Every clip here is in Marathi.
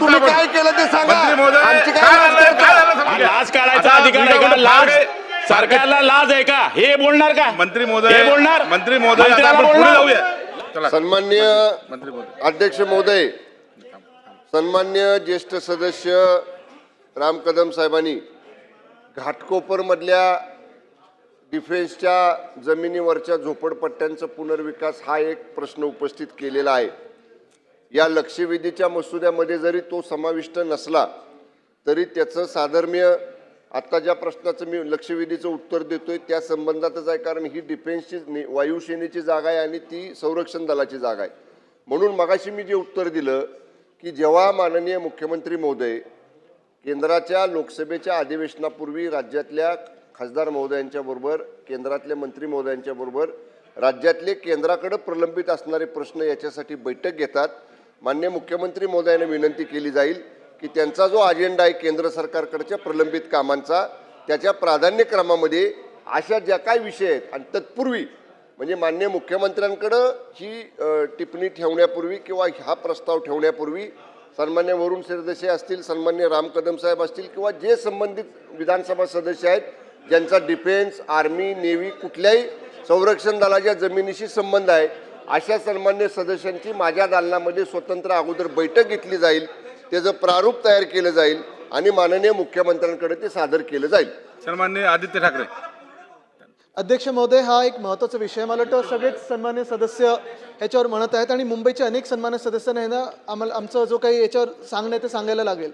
तुम्ही. काय केलं ते सांगा. आमची काय लाज? करता? काढायचा आता अधिकार आहे का व्हिडिओ लाज. सरकारला लाज आहे का? हे बोलणार का? मंत्री महोदय हे बोलणार? मंत्री महोदय आता मंत्र्याला आपण पुढे बोलणार? जाऊया. चला. सन्मान्य मंत्री महोदय. अध्यक्ष महोदय सन्मान्य ज्येष्ठ सदस्य राम कदम साहेबांनी घाटकोपरमधल्या डिफेन्सच्या जमिनीवरच्या झोपडपट्ट्यांचा पुनर्विकास हा एक प्रश्न उपस्थित केलेला आहे. या लक्षवेधीच्या मसुद्यामध्ये जरी तो समाविष्ट नसला तरी त्याचं साधर्म्य आत्ता ज्या प्रश्नाचं मी लक्षवेधीचं उत्तर देतोय त्या संबंधातच आहे कारण ही डिफेन्सची नि- वायुसेनेची जागा आहे आणि ती संरक्षण दलाची जागा आहे. म्हणून मगाशी मी जे उत्तर दिलं की जेव्हा माननीय मुख्यमंत्री महोदय केंद्राच्या लोकसभेच्या अधिवेशनापूर्वी राज्यातल्या खासदार महोदयांच्या बरोबर केंद्रातल्या मंत्री महोदयांच्या बरोबर राज्यातले केंद्राकडे प्रलंबित असणारे प्रश्न याच्यासाठी बैठक घेतात मान्य मुख्यमंत्री महोदयांना विनंती केली जाईल की त्यांचा जो अजेंडा आहे केंद्र सरकारकडच्या प्रलंबित कामांचा त्याच्या प्राधान्यक्रमामध्ये अशा ज्या काय विषय आहेत आणि तत्पूर्वी म्हणजे मान्य मुख्यमंत्र्यांकडं ही टिप्पणी ठेवण्यापूर्वी किंवा हा प्रस्ताव ठेवण्यापूर्वी सन्मान्य वरुण सरदेसाई असतील सन्मान्य राम कदम साहेब असतील किंवा जे संबंधित विधानसभा सदस्य आहेत ज्यांचा डिफेन्स आर्मी नेव्ही कुठल्याही संरक्षण दलाच्या जमिनीशी संबंध आहे अशा सन्मान्य सदस्यांची माझ्या दालनामध्ये स्वतंत्र अगोदर बैठक घेतली जाईल त्याचं प्रारूप तयार केलं जाईल आणि माननीय मुख्यमंत्र्यांकडे ते सादर केलं जाईल. सन्माननीय आदित्य ठाकरे. अध्यक्ष महोदय हा एक महत्त्वाचा विषय मला वाटतं सगळेच सन्मान्य सदस्य ह्याच्यावर म्हणत आहेत आणि मुंबईचे अनेक सन्मान्य सदस्यांना ना आम्हाला आमचं जो काही याच्यावर सांगणं आहे ते सांगायला लागेल.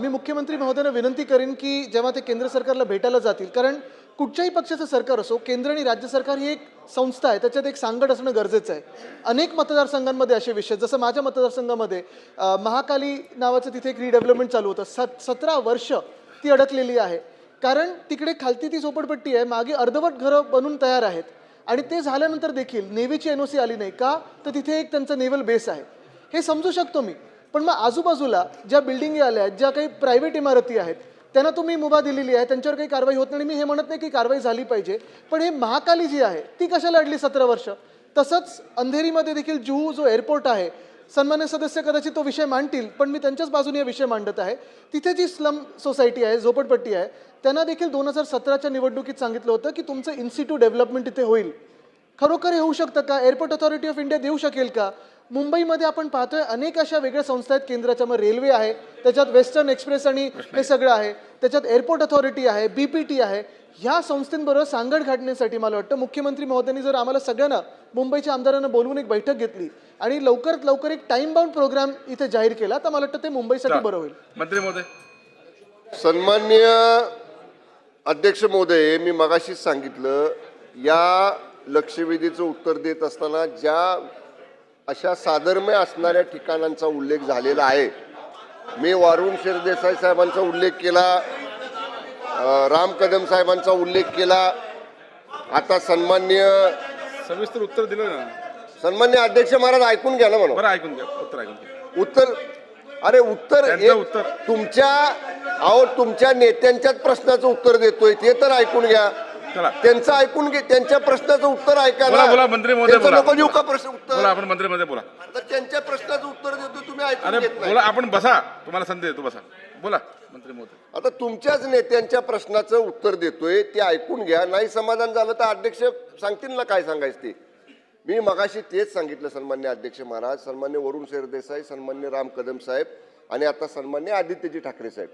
मी मुख्यमंत्री महोदयांना विनंती करेन की जेव्हा ते केंद्र सरकारला भेटायला जातील कारण कुठच्याही पक्षाचं सरकार असो केंद्र आणि राज्य सरकार ही एक संस्था आहे त्याच्यात एक सांगड असणं गरजेचं आहे. अनेक मतदारसंघांमध्ये असे विषय जसं माझ्या मतदारसंघामध्ये महाकाली नावाचं तिथे एक रिडेव्हलपमेंट चालू होतं. सत सतरा वर्ष ती अडकलेली आहे. कारण तिकडे खालती ती झोपडपट्टी आहे मागे अर्धवट घरं बनून तयार आहेत. आणि ते झाल्यानंतर देखील नेव्हीची एन ओ सी आली नाही का तर तिथे एक त्यांचा नेव्हल बेस आहे. हे समजू शकतो मी. पण मग आजूबाजूला ज्या बिल्डिंगी आल्या आहेत ज्या काही प्रायव्हेट इमारती आहेत त्यांना तुम्ही मुभा दिलेली आहे त्यांच्यावर काही कारवाई होत नाही मी हे म्हणत नाही की कारवाई झाली पाहिजे. पण हे महाकाली जी आहे ती कशाला अडली सतरा वर्ष? तसंच अंधेरीमध्ये देखील जुहू जो एअरपोर्ट आहे सन्मान्य सदस्य कदाचित तो विषय मांडतील पण मी त्यांच्याच बाजूने हा विषय मांडत आहे. तिथे जी स्लम सोसायटी आहे झोपडपट्टी आहे त्यांना देखील दोन हजार सतराच्या निवडणुकीत सांगितलं होतं की तुमचं इन्स्टिट्यूट डेव्हलपमेंट तिथे होईल. खरोखर हे होऊ शकतं का? एअरपोर्ट अथॉरिटी ऑफ इंडिया देऊ शकेल का? मुंबईमध्ये आपण पाहतोय अनेक अशा वेगळ्या संस्था आहेत. केंद्राच्या मग रेल्वे आहे त्याच्यात वेस्टर्न एक्सप्रेस आणि हे सगळं आहे. त्याच्यात एअरपोर्ट अथॉरिटी आहे बीपीटी आहे. ह्या संस्थेंबरोबर सांगड घालण्यासाठी मला वाटतं मुख्यमंत्री महोदयांनी जर आम्हाला सगळ्यांना मुंबईच्या आमदारांना बोलवून एक बैठक घेतली आणि लवकरात लवकर एक टाइम बाउंड प्रोग्राम इथे जाहीर केला तर मला वाटतं ते मुंबईसाठी बरं होईल. मंत्री महोदय. सन्मान्य अध्यक्ष महोदय मी मगाशीच सांगितलं या लक्षवेधीचं उत्तर देत असताना ज्या अशा साधर्म्य असणाऱ्या ठिकाणांचा उल्लेख झालेला आहे. मी वारुण शिरदेसाई साहेबांचा उल्लेख केला राम कदम साहेबांचा उल्लेख केला. आता सन्मान्य सविस्तर उत्तर दिलं ना? सन्मान्य अध्यक्ष महाराज ऐकून घ्या ना म्हणून. बरं ऐकून घ्या. उत्तर ऐकून घ्या. उत्तर अरे उत्तर त्यांचं एक- उत्तर. तुमच्या अहो तुमच्या नेत्यांच्याच प्रश्नाचं उत्तर देतोय ते तर ऐकून घ्या. चला. त्यांचं ऐकून घे त्यांच्या प्रश्नाचं उत्तर ऐका बोला ना. बोला मंत्री महोदय त्यांचं बोला. नको देऊ का प्रश्न बोला उत्तर आपण मंत्री महोदय बोला. तर त्यांच्या प्रश्नाचं उत्तर देतो तुम्ही ऐकून अरे घेत नाही. बोला आपण बसा. तुम्हाला संधी देतो बसा. बोला मंत्री महोदय. आता तुमच्याच नेत्यांच्या प्रश्नाचं उत्तर देतोय ते ऐकून घ्या. नाही समाधान झालं तर अध्यक्ष सांगतील ना काय सांगायचं ते. मी मगाशी तेच सांगितलं सन्मान्य अध्यक्ष महाराज सन्मान्य वरुण सरदेसाई सन्मान्य राम कदम साहेब आणि आता सन्मान्य आदित्यजी ठाकरे साहेब.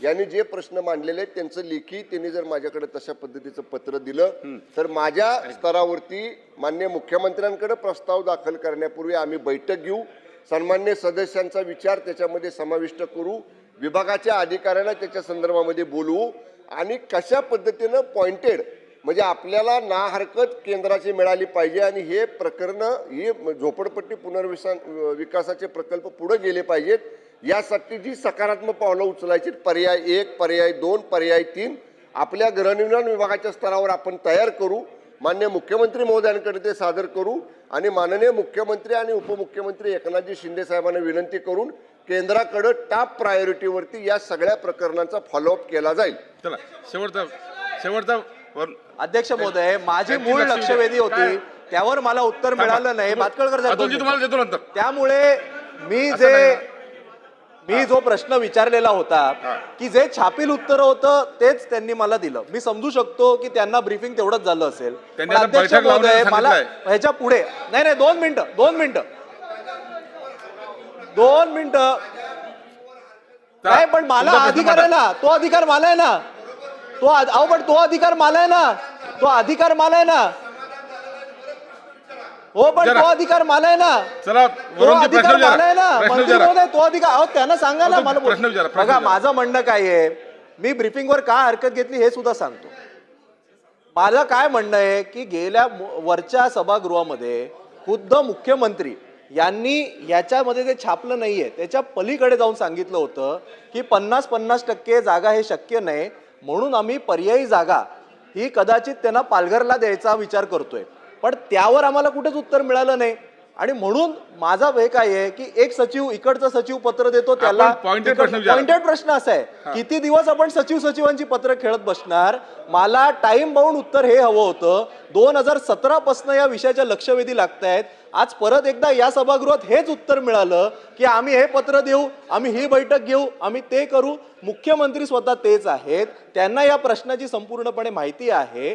यांनी जे प्रश्न मांडलेले आहेत त्यांचं लेखी त्यांनी जर माझ्याकडे तशा पद्धतीचं पत्र दिलं तर माझ्या स्तरावरती मान्य मुख्यमंत्र्यांकडे प्रस्ताव दाखल करण्यापूर्वी आम्ही बैठक घेऊ सन्मान्य सदस्यांचा विचार त्याच्यामध्ये समाविष्ट करू विभागाच्या अधिकाऱ्यांना त्याच्या संदर्भामध्ये बोलवू आणि कशा पद्धतीनं पॉइंटेड म्हणजे आपल्याला ना हरकत केंद्राची मिळाली पाहिजे आणि हे प्रकरण ही झोपडपट्टी पुनर्विसा विकासाचे प्रकल्प पुढे गेले पाहिजेत यासाठी जी सकारात्मक पावलं उचलायची पर्याय एक पर्याय दोन पर्याय तीन आपल्या गृहनिर्माण विभागाच्या स्तरावर आपण तयार करू मान्य मुख्यमंत्री महोदयांकडे ते सादर करू आणि माननीय मुख्यमंत्री आणि उपमुख्यमंत्री एकनाथजी शिंदे साहेबांना विनंती करून केंद्राकडे टॉप प्रायोरिटीवरती या सगळ्या प्रकरणांचा फॉलोअप केला जाईल. चला शेवटचा शेवटचा वर- अध्यक्ष महोदय माझी मूळ लक्षवेधी- होती? त्यावर मला उत्तर मिळालं नाही भातकळकर त्यामुळे मी जे मी जो प्रश्न विचारलेला होता की जे छापील उत्तर होतं तेच त्यांनी मला दिलं. मी समजू शकतो की त्यांना ब्रीफिंग तेवढंच झालं असेल. पण अध्यक्ष महोदय, मला. ह्याच्या पुढे नाही नाही दोन मिनिटं दोन मिनिटं. दोन मिनिटं. नाही पण मला अधिकार आहे ना. तो अधिकार मला आहे ना. तो अहो पण तो अधिकार मला आहे ना. तो अधिकार मला आहे ना. हो पण. तो अधिकार मला आहे ना. चला तो अधिकार मला आहे ना. मंत्री महोदय तो अधिकार अहो त्यांना सांगा ना मला बोल- प्रश्न विचारा, प्रश्न बघा विचारा. माझं म्हणणं काय आहे मी ब्रिफिंगवर का हरकत घेतली हे सुद्धा सांगतो. माझं काय म्हणणं आहे की गेल्या मु- वरच्या सभागृहामध्ये खुद्द मुख्यमंत्री यांनी याच्यामध्ये जे छापलं नाहीये त्याच्या पलीकडे जाऊन सांगितलं होतं की पन्नास पन्नास टक्के जागा हे शक्य नाही म्हणून आम्ही पर्यायी जागा ही कदाचित त्यांना पालघरला द्यायचा विचार करतोय. पण त्यावर आम्हाला कुठेच उत्तर मिळालं नाही. आणि म्हणून माझा हे काय आहे की एक सचिव इकडचा सचिव पत्र देतो त्याला pointed प्रश्न असा आहे. किती दिवस आपण सचिव सचिवांची पत्र खेळत बसणार? मला टाइम बाउंड उत्तर हे हवं होतं. दोन हजार सतरा पासन या विषयाच्या लक्षवेधी लागत आहेत आज परत एकदा या सभागृहात हेच उत्तर मिळालं की आम्ही हे पत्र देऊ आम्ही ही बैठक घेऊ आम्ही ते करू. मुख्यमंत्री स्वतः तेच आहेत. त्यांना या प्रश्नाची संपूर्णपणे माहिती आहे.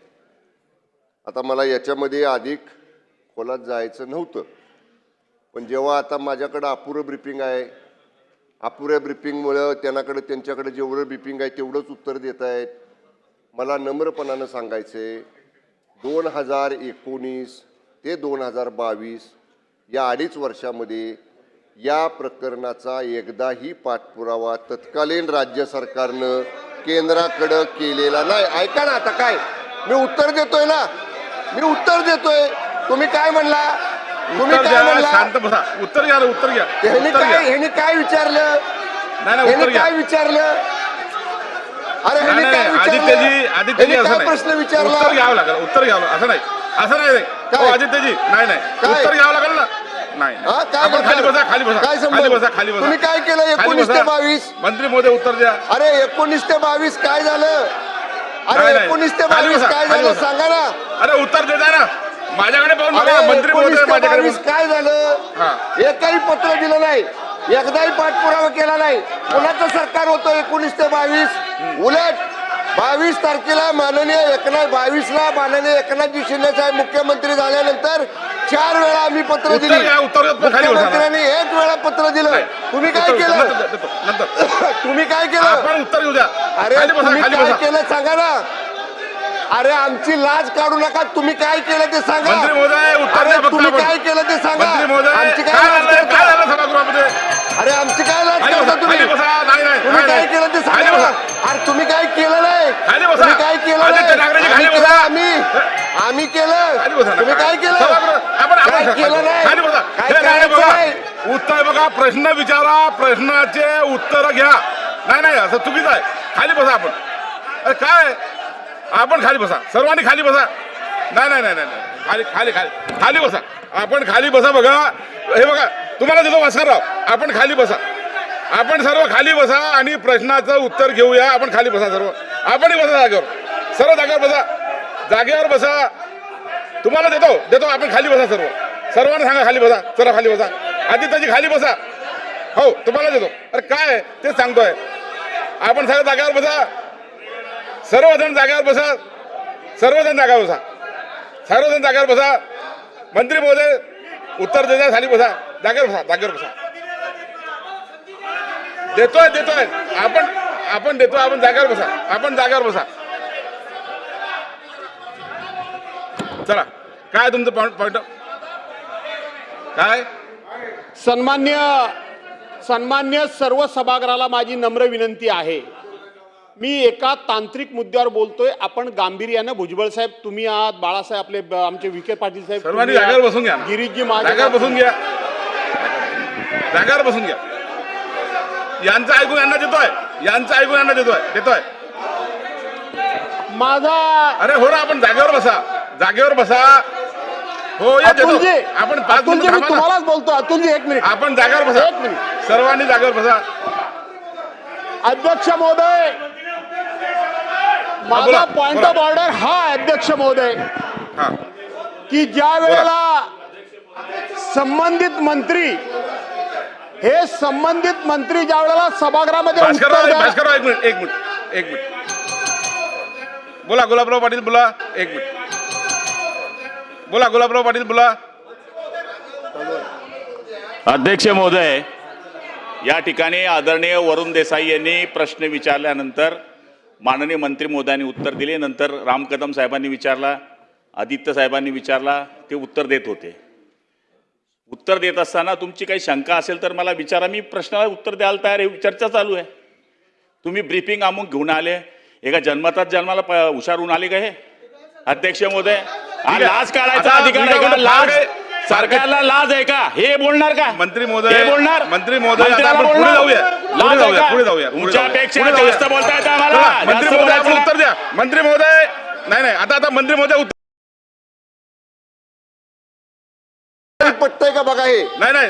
आता मला याच्यामध्ये अधिक खोलात जायचं नव्हतं. पण जेव्हा आता माझ्याकडं अपुरं ब्रिफिंग आहे अपुऱ्या ब्रिफिंगमुळं त्यांनाकडे त्यांच्याकडे जेवढं ब्रिफिंग आहे तेवढंच उत्तर देत आहेत मला नम्रपणानं सांगायचे दोन हजार एकोणीस ते दोन हजार बावीस या अडीच वर्षामध्ये या प्रकरणाचा एकदाही पाठपुरावा तत्कालीन राज्य सरकारनं केंद्राकडं केलेला नाही. ऐका ना आता काय? मी उत्तर देतोय ना? मी उत्तर देतोय. तुम्ही काय म्हणला? तुम्ही उत्तर काय म्हणला? शांत बसा. उत्तर घ्या उत्तर घ्या. ह्यानी उत्तर काय घ्या. ह्यानी काय विचारलं? नाही नाही उत्तर ह्यानी घ्या. काय विचारलं? अरे नाही ह्यानी नाही काय आदित्यजी विचारलं? आदित्यजी ह्यानी असं काय नाही. प्रश्न विचारला? उत्तर घ्यावं लागेल उत्तर घ्यावं लागेल. असं नाही. असं नाही. काय? हो, आदित्यजी नाही नाही. काय? उत्तर घ्यावं लागेल ना? नाही हा, काय आपण खाली? बसा खाली बसा. काय संबंध? खाली बसा खाली बसा. तुम्ही काय केलं? खाली 19 ते बसा. 22? मंत्री महोदय उत्तर द्या. अरे एकोणीस ते बावीस काय झालं? अरे. एकोणीस ते बावीस काय झालं. सांगा ना. अरे उत्तर देता ना. माझ्याकडे पाहून अरे बघा मंत्री एकोणीस महोदय ते माझ्याकडे बावीस काय झालं. एकही पत्र दिलं नाही. एकदाही पाठपुरावा केला नाही. कोणाचं सरकार होतं एकोणीस ते बावीस. उलट बावीस तारखेला माननीय एकनाथ बावीसला माननीय एकनाथजी शिंदे साहेब मुख्यमंत्री झाल्यानंतर चार वेळा आम्ही पत्र उत्तर दिली. घ्या, उत्तर देत पण खाली बसा ना. मुख्यमंत्र्यांनी एक वेळा पत्र दिलं. तुम्ही काय केलं? नंतर देतो, नंतर. तुम्ही काय केलं? आपण उत्तर घेऊ द्या. अरे खाली बसा तुम्ही खाली काय बसा. केलं सांगा ना. अरे आमची लाज काढू नका. तुम्ही काय केलं ते सांगा. मंत्री महोदय उत्तर अरे फक्त तुम्ही आपण. काय केलं ते सांगा. मंत्री महोदय आमची काय काय लाज झालं? काय करता? झालं सभागृहामध्ये? अरे आमची काय लाज खाली करता बसा तुम्ही? खाली बसा. नाही नाही तुम्ही नाही, काय नाही. केलं ते खाली सांगा ना. बसा. अरे तुम्ही काय केलं नाही? खाली बसा. तुम्ही काय केलं आदित्य नाही? ठाकरेजी, आम्ही खाली केलं बसा. आम्ही. आम्ही केलं. खाली बसा ना. तुम्ही काय केलं? सभागृह- उत्तर बघा प्रश्न विचारा प्रश्नाचे उत्तर घ्या. नाही नाही असं चुकीचं आहे. खाली बसा आपण. अरे काय आपण खाली बसा. सर्वांनी खाली बसा. नाही नाही नाही नाही. खाली खाली खाली. खाली बसा. आपण खाली बसा बघा. हे बघा तुम्हाला देतो भास्करराव. आपण खाली बसा. आपण सर्व खाली बसा आणि प्रश्नाचं उत्तर घेऊया. आपण खाली बसा सर्व. आपणही बसा जागेवर. सर्व जागेवर बसा. जागेवर बसा. तुम्हाला देतो. देतो. आपण खाली बसा सर्व. सर्वांना सांगा खाली बसा. चला खाली बसा. आदित्यजी खाली बसा. हो तुम्हाला देतो. अरे काय आहे? तेच सांगतोय. आपण सगळ्या जागेवर बसा. सर्वजण जागेवर बसा. सर्वजण जागेवर बसा. सर्वजण जागेवर बसा. मंत्री महोदय उत्तर देता खाली बसा. जागेवर बसा जागेवर बसा. देतोय देतोय. आपण आपण देतोय आपण जागेवर बसा. आपण जागेवर बसा. चला. काय तुमचं पॉईंट पॉईंट काय? सन्मान्य सन्मान्य सर्व सभागृहाला माझी नम्र विनंती आहे. मी एका तांत्रिक मुद्द्यावर बोलतोय. आपण गांभीर्यानं भुजबळ साहेब तुम्ही आहात बाळासाहेब आपले आमचे विखे पाटील साहेब बसून घ्या गिरीशजी जागेवर बसून घ्या. जागेवर बसून घ्या. यांचं ऐकून यांना देतोय. यांचं ऐकून यांना देतोय. देतोय. माझा अरे हो ना आपण जागेवर बसा. जागेवर बसा. हो या देतो अतुलजी आपण पाच अतुलजी मिनिटं मी थांबा ना. तुम्हालाच बोलतो. अतुलजी एक मिनिट. आपण जागेवर बसा. एक मिनिट. सर्वांनी जागेवर बसा. अध्यक्ष महोदय माझा बोला, पॉइंट बोला. ऑफ ऑर्डर हा आहे, अध्यक्ष महोदय हा. की ज्या वेळेला संबंधित मंत्री हे संबंधित मंत्री ज्या वेळेला सभागृहामध्ये उत्तर भास्करराव द्या- भास्करराव एक मिनिट एक मिनिट एक मिनिट. बोला गुलाबराव पाटील बोला. एक मिनिट. बोला गुलाबराव पाटील बोला. अध्यक्ष महोदय या ठिकाणी आदरणीय वरुण देसाई यांनी प्रश्न विचारल्यानंतर माननीय मंत्री महोदयांनी उत्तर दिले. नंतर राम कदम साहेबांनी विचारला आदित्य साहेबांनी विचारला ते उत्तर देत होते. उत्तर देत असताना तुमची काही शंका असेल तर मला विचारा. मी प्रश्नाला उत्तर द्यायला तयार आहे. चर्चा चालू आहे. तुम्ही ब्रीफिंग अमुक घेऊन आले. एका जन्मतात जन्माला प- हुशार होऊन आले का हे? अध्यक्ष महोदय हा. लाज काढायचा आता अधिकार आहे का लाज सरकारला लाज आहे का हे बोलणार का मंत्री महोदय- हे बोलणार मंत्री महोदय, आता मंत्र्याला आपण पुढे बोलणार? जाऊया. पुढे लाज आहे जाऊया, का? पुढे जाऊया, पुढे तुमच्यापेक्षा जाऊया. पुढे जास्त जाऊया. बोलता येतं चला, आम्हाला मंत्री जास्त महोदय आपण बोलायचं उत्तर द्या मंत्री महोदय नाही नाही आता आता मंत्री महोदय उत्तर पटतंय का बघा हे नाही नाही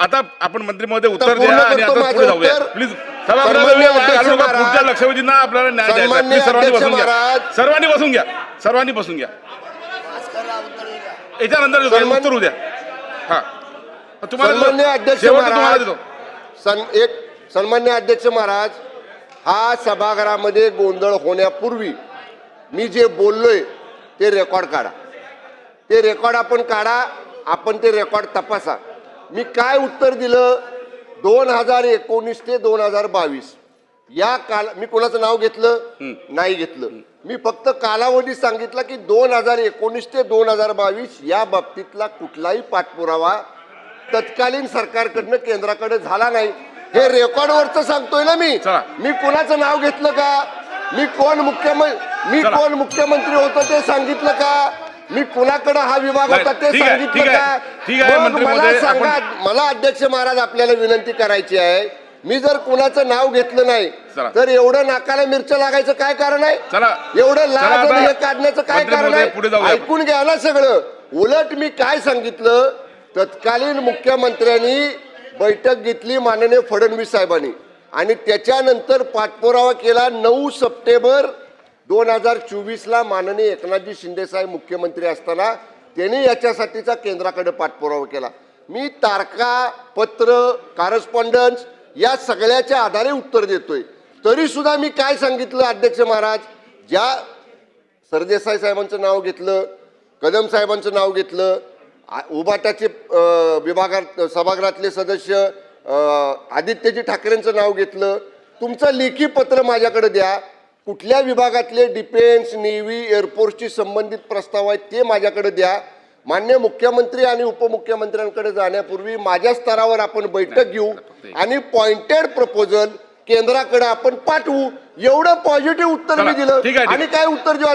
आता आपण मंत्री महोदय उत्तर पूर्ण द्या आणि करतो आता माझं पुढे जाऊया उत्तर. प्लीज सन्माननीय अध्यक्ष महाराज, पुढच्या लक्षवेधींना आपल्याला न्याय द्यायचा आहे. सन्माननीय Please, सर्वांनी अध्यक्ष बसून घ्या महाराज. सर्वांनी बसून घ्या सर्वांनी बसून घ्या याच्यानंतर देतो, सन्मान- उत्तर उद्या. हा. तुम्हाला देतो. सन्मान्य अध्यक्ष तुम्हाला महाराज देतो. सन एक सन्मान्य अध्यक्ष महाराज हा सभागृहामध्ये गोंधळ होण्यापूर्वी मी जे बोललोय ते रेकॉर्ड काढा. ते रेकॉर्ड आपण काढा आपण ते रेकॉर्ड तपासा. मी काय उत्तर दिलं? दोन हजार एकोणीस ते दोन हजार बावीस. या काल मी कोणाचं नाव घेतलं? नाही घेतलं. मी फक्त कालावधी सांगितला की दोन हजार एकोणीस ते दोन हजार बावीस या बाबतीतला कुठलाही पाठपुरावा तत्कालीन सरकारकडनं केंद्राकडे झाला नाही. हे रेकॉर्डवरच सांगतोय ना मी. मी कोणाचं नाव घेतलं का? मी कोण मुख्यमंत्री मी. कोण मुख्यमंत्री होतो ते सांगितलं का? मी कुणाकडे हा विभाग होता ते सांगितलं. का? मला सांगा मला अध्यक्ष महाराज आपल्याला विनंती करायची आहे. मी जर कुणाचं नाव घेतलं नाही चला. तर एवढं नाकाला मिरच्या लागायचं काय कारण आहे. एवढं चला लाज आता आणि हे काढण्याचं काय मंत्री कारण महोदय, पुढे आहे जाऊया. ऐकून घ्या ना सगळं. उलट मी काय सांगितलं? तत्कालीन मुख्यमंत्र्यांनी बैठक घेतली माननीय फडणवीस साहेबांनी. आणि त्याच्यानंतर पाठपुरावा केला नऊ सप्टेंबर दोन हजार चोवीसला माननीय एकनाथजी शिंदे साहेब मुख्यमंत्री असताना. त्यांनी याच्यासाठीचा केंद्राकडे पाठपुरावा केला. मी तारखा पत्र कॉरेस्पॉन्डन्स या सगळ्याच्या आधारे उत्तर देतोय. तरी सुद्धा मी काय सांगितलं अध्यक्ष महाराज? ज्या सरदेसाई साहेबांचं नाव घेतलं कदम साहेबांचं नाव घेतलं आ- उबाटाचे विभागात सभागृहातले सदस्य आदित्यजी ठाकरेंचं नाव घेतलं. तुमचं लेखी पत्र माझ्याकडे द्या. कुठल्या विभागातले डिफेन्स नेव्ही एअरफोर्सशी संबंधित प्रस्ताव आहेत ते माझ्याकडे द्या. मान्य मुख्यमंत्री आणि उपमुख्यमंत्र्यांकडे जाण्यापूर्वी माझ्या स्तरावर आपण बैठक घेऊ आणि पॉइंटेड प्रपोजल केंद्राकडे आपण पाठवू. एवढं पॉझिटिव्ह उत्तर मी दिलं. आणि. काय उत्तर देऊ